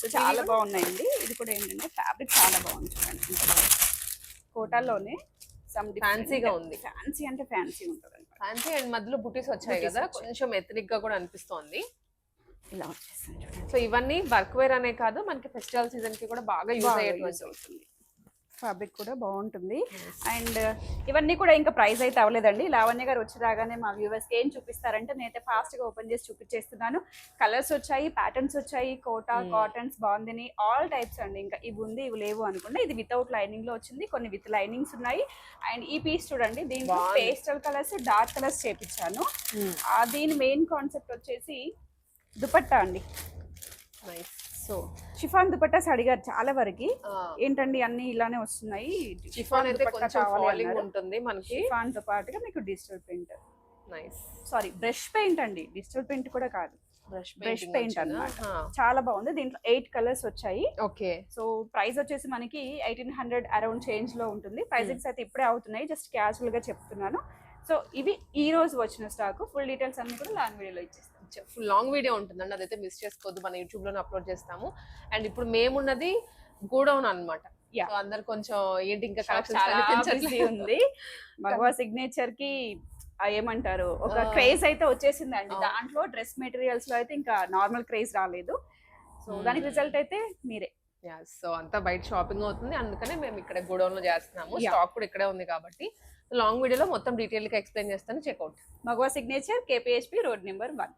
Speaker 2: సో చాలా బాగున్నాయండి. ఇది కూడా ఏంటంటే ఫ్యాబ్రిక్ చాలా బాగుంది చూడండి. కోటాలోనే సమ్
Speaker 1: Fancy గా ఉంది.
Speaker 2: ఫ్యాన్సీ అంటే ఫ్యాన్సీ ఉంటుంది
Speaker 1: ఫ్యాన్సీ అండ్ మధ్యలో బుటీస్ వచ్చాయి కదా. కొంచెం ఎథనిక్గా కూడా అనిపిస్తోంది.
Speaker 2: ఇలా వచ్చేసింది
Speaker 1: సో ఇవన్నీ వర్క్ వేర్ అనే కాదు మనకి ఫెస్టివల్ సీజన్కి కూడా బాగా యూజ్ అయ్యేటువంటి
Speaker 2: అవుతుంది. ఫ్యాబ్రిక్ కూడా బాగుంటుంది. అండ్ ఇవన్నీ కూడా ఇంకా ప్రైస్ అయితే అవ్వలేదండి. లావణ్య గారు వచ్చి రాగానే మా వ్యూవర్స్ ఏం చూపిస్తారంటే నేనైతే ఫాస్ట్గా ఓపెన్ చేసి చూపించేస్తున్నాను కలర్స్ వచ్చాయి ప్యాటర్న్స్ వచ్చాయి కోటా. కాటన్స్ బాగుందని ఆల్ టైప్స్ అండి. ఇంకా ఇవి ఉంది ఇవి లేవు అనుకుంటే ఇది వితౌట్ లైనింగ్లో వచ్చింది. కొన్ని విత్ లైనింగ్స్ ఉన్నాయి. అండ్ ఈ పీస్ చూడండి దీంట్లో. పేస్టల్ కలర్స్ డార్క్ కలర్స్ చేపించాను. ఆ దీని మెయిన్ కాన్సెప్ట్ వచ్చేసి దుపట్టా అండి.
Speaker 1: నైస్
Speaker 2: సో షిఫాన్ దుపట్టాస్ అడిగారు చాలా వరకు ఏంటండి అన్ని ఇలానే వస్తున్నాయి?
Speaker 1: షిఫాన్ అయితే కొంచెం ఫాలింగ్. ఉంటుంది మనకి.
Speaker 2: షిఫాన్తో పాటుగా మీకు digital paint.
Speaker 1: Nice
Speaker 2: sari brush paint అండి. డిజిటల్ పెయింట్ కూడా కాదు.
Speaker 1: బ్రష్
Speaker 2: paint అన్నమాట. చాలా బాగుంది. దీంట్లో ఎయిట్ కలర్స్ వచ్చాయి.
Speaker 1: ఓకే.
Speaker 2: సో ప్రైస్ వచ్చేసి మనకి ఎయిటీన్ హండ్రెడ్ అరౌండ్ చేంజ్లో ఉంటుంది. ప్రైజింగ్స్ అయితే ఇప్పుడే అవుతున్నాయి. జస్ట్ క్యాజువల్గా చెప్తున్నాను. సో ఇవి ఈ రోజు వచ్చిన స్టాక్ ఫుల్ డీటెయిల్స్ అన్ని కూడా లాంగ్ వీడియోలో ఇచ్చేస్తాను.
Speaker 1: ఫుల్ లాంగ్ వీడియో ఉంటుందండి. అదైతే మిస్ చేసుకోవద్దు. మన యూట్యూబ్లోనే అప్లోడ్ చేస్తాము. అండ్ ఇప్పుడు మేమున్నది గోడౌన్. సో అందరు కొంచెం ఏంటి ఇంకా కలెక్షన్స్
Speaker 2: ఉంది. మగవా సిగ్నేచర్కి ఏమంటారు? ఒక. క్రేజ్ అయితే వచ్చేసిందండి.
Speaker 1: అవును.
Speaker 2: దాంట్లో డ్రెస్ మెటీరియల్స్లో అయితే ఇంకా నార్మల్ క్రేజ్ రాలేదు. సో. దానికి రిజల్ట్ అయితే మీరే.
Speaker 1: సో అంతా బయట షాపింగ్ అవుతుంది. అందుకనే మేము ఇక్కడ గోడౌన్లో చేస్తున్నాము. స్టాక్ కూడా ఇక్కడే ఉంది కాబట్టి. లాంగ్ వీడియోలో మొత్తం డీటెయిల్గా ఎక్స్ప్లెయిన్ చేస్తాను. Check out
Speaker 2: Maguva signature KPHB road number one